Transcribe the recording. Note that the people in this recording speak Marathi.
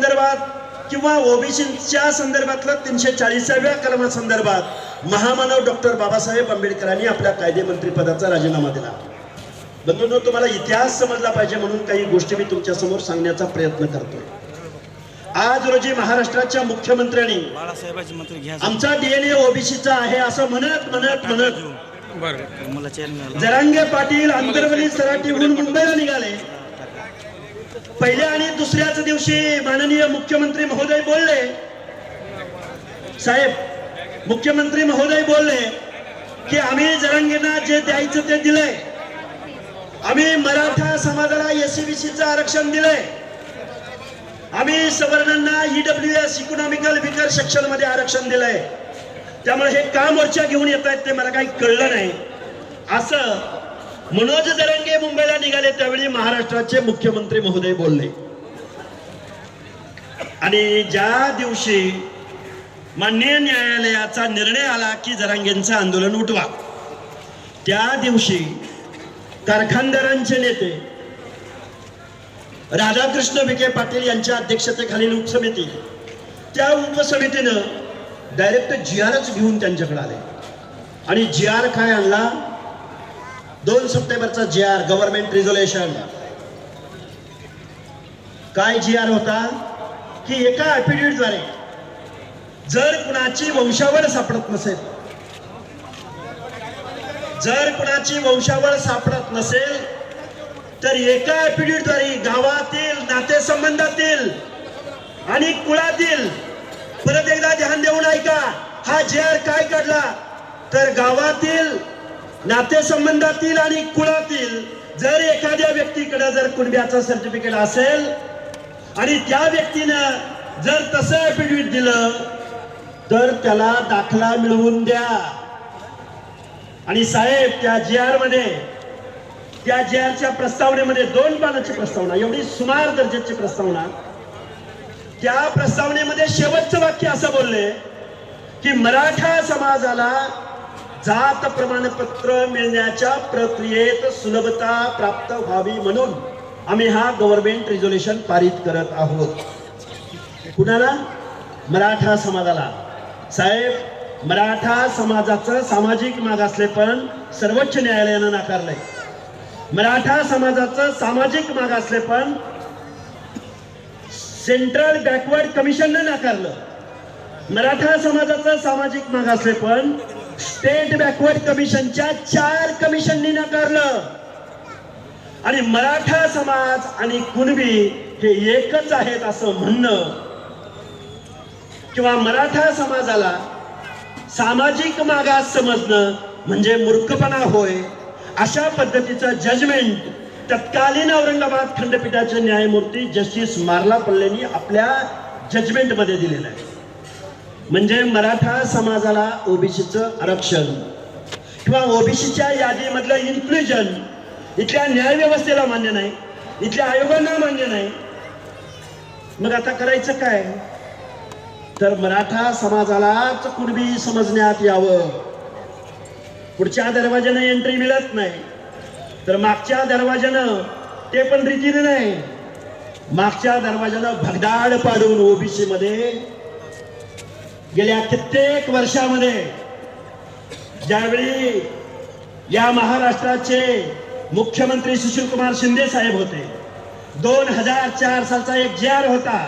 संदर्भात किंवा ओबीसीच्या संदर्भातलं तीनशे चाळीसाव्या कलमासंदर्भात महामानव डॉक्टर बाबासाहेब आंबेडकरांनी आपल्या कायदेमंत्री पदाचा राजीनामा दिला. बंधूंनो तुम्हाला इतिहास समजला पाहिजे म्हणून काही गोष्टी मी तुमच्यासमोर सांगण्याचा प्रयत्न करतोय. आज रोजी महाराष्ट्राच्या मुख्यमंत्र्यांनी बाळासाहेबाचे मंत्री घ्या. आमचा डीएनए ओबीसीचा आहे असं म्हणत म्हणत म्हणत जरांगे पाटील आंतरवली सराटीहून मुंबईला निघाले. पहिल्या आणि दुसऱ्याच दिवशी माननीय मुख्यमंत्री महोदय बोलले. साहेब मुख्यमंत्री महोदय बोलले की आम्ही जरांगेंना जे द्यायचं ते दिलंय. आम्ही मराठा समाजाला एसीबीसीचं आरक्षण दिलंय. आम्ही सवर्णांना E W S economical weaker सेक्शनमध्ये आरक्षण दिलंय. त्यामुळे हे का मोर्चा घेऊन येत आहेत ते मला काही कळलं नाही. असं मनोज जरंगे मुंबईला निघाले त्यावेळी महाराष्ट्राचे मुख्यमंत्री महोदय बोलले. आणि ज्या दिवशी मान्य न्यायालयाचा निर्णय आला की जरांगेंचं आंदोलन उठवा त्या दिवशी कारखानदारांचे नेते राधाकृष्ण विखे पाटील यांच्या अध्यक्षतेखालील उपसमिती त्या उपसमितीनं डायरेक्ट जी आरच घेऊन त्यांच्याकडे आले. आणि जी आर काय आणला? दोन सप्टेंबरचा जी आर गव्हर्नमेंट रिझोल्युशन काय जी आर होता? की एका ऍफिडेव्हिटद्वारे जर कुणाची वंशावळ सापडत नसेल जर कुणाची वंशावळ सापडत नसेल तर एका ऍफिडेव्हिटद्वारे गावातील नातेसंबंधातील आणि कुळातील परत एकदा ध्यान देऊन ऐका हा जी आर काय काढला? तर गावातील नातेसंबंधातील आणि कुळातील जर एखाद्या व्यक्तीकडे जर कुणब्याचं सर्टिफिकेट असेल आणि त्या व्यक्तीनं जर तसं ऍफिडेव्हिट दिलं तर त्याला दाखला मिळवून द्या. आणि साहेब त्या जी आरमध्ये त्या जी आरच्या प्रस्तावनेमध्ये दोन पानाची प्रस्तावना एवढी सुमार दर्जाची प्रस्तावना. त्या प्रस्तावनेमध्ये शेवटचं वाक्य असं बोलले की मराठा समाजाला जात प्रमाणपत्र मिळण्याच्या प्रक्रियेत सुलभता प्राप्त व्हावी म्हणून आम्ही हा गव्हर्नमेंट रिझोल्युशन पारित करत आहोत. कुणाला? मराठा समाजाला. साहेब मराठा समाजाचं सामाजिक मागासलेपण सर्वोच्च न्यायालयानं नाकारलंय. मराठा समाजाचं सामाजिक मागासलेपण सेंट्रल बॅकवर्ड कमिशननं नाकारलं. मराठा समाजाचं सामाजिक मागासलेपण स्टेट बॅकवर्ड कमिशनच्या चार कमिशननी नाकारलं आणि मराठा समाज आणि कुणबी हे एकच आहेत असं म्हणणं. किंवा मराठा समाजाला सामाजिक मागास समजणं म्हणजे मूर्खपणा होय. अशा पद्धतीचं जजमेंट तत्कालीन औरंगाबाद खंडपीठाचे न्यायमूर्ती जस्टिस मारला पल्लेनी आपल्या जजमेंटमध्ये दिलेलं आहे. म्हणजे मराठा समाजाला ओबीसीचं आरक्षण किंवा ओबीसीच्या यादीमधलं इन्क्लुजन इथल्या न्यायव्यवस्थेला मान्य नाही इथल्या आयोगांना मान्य नाही. मग आता करायचं काय? तर मराठा समाजालाच कुणबी समजण्यात यावं. पुढच्या दरवाज्यानं एंट्री मिळत नाही. तर मागच्या दरवाज्यानं ते पण रीतीने नाही. मागच्या दरवाज्यानं भगदाड पाडून ओबीसी मध्ये गेल्या कित्येक वर्षामध्ये ज्यावेळी या महाराष्ट्राचे मुख्यमंत्री सुशील कुमार शिंदे साहेब होते दोन हजार चार सालचा एक जी आर होता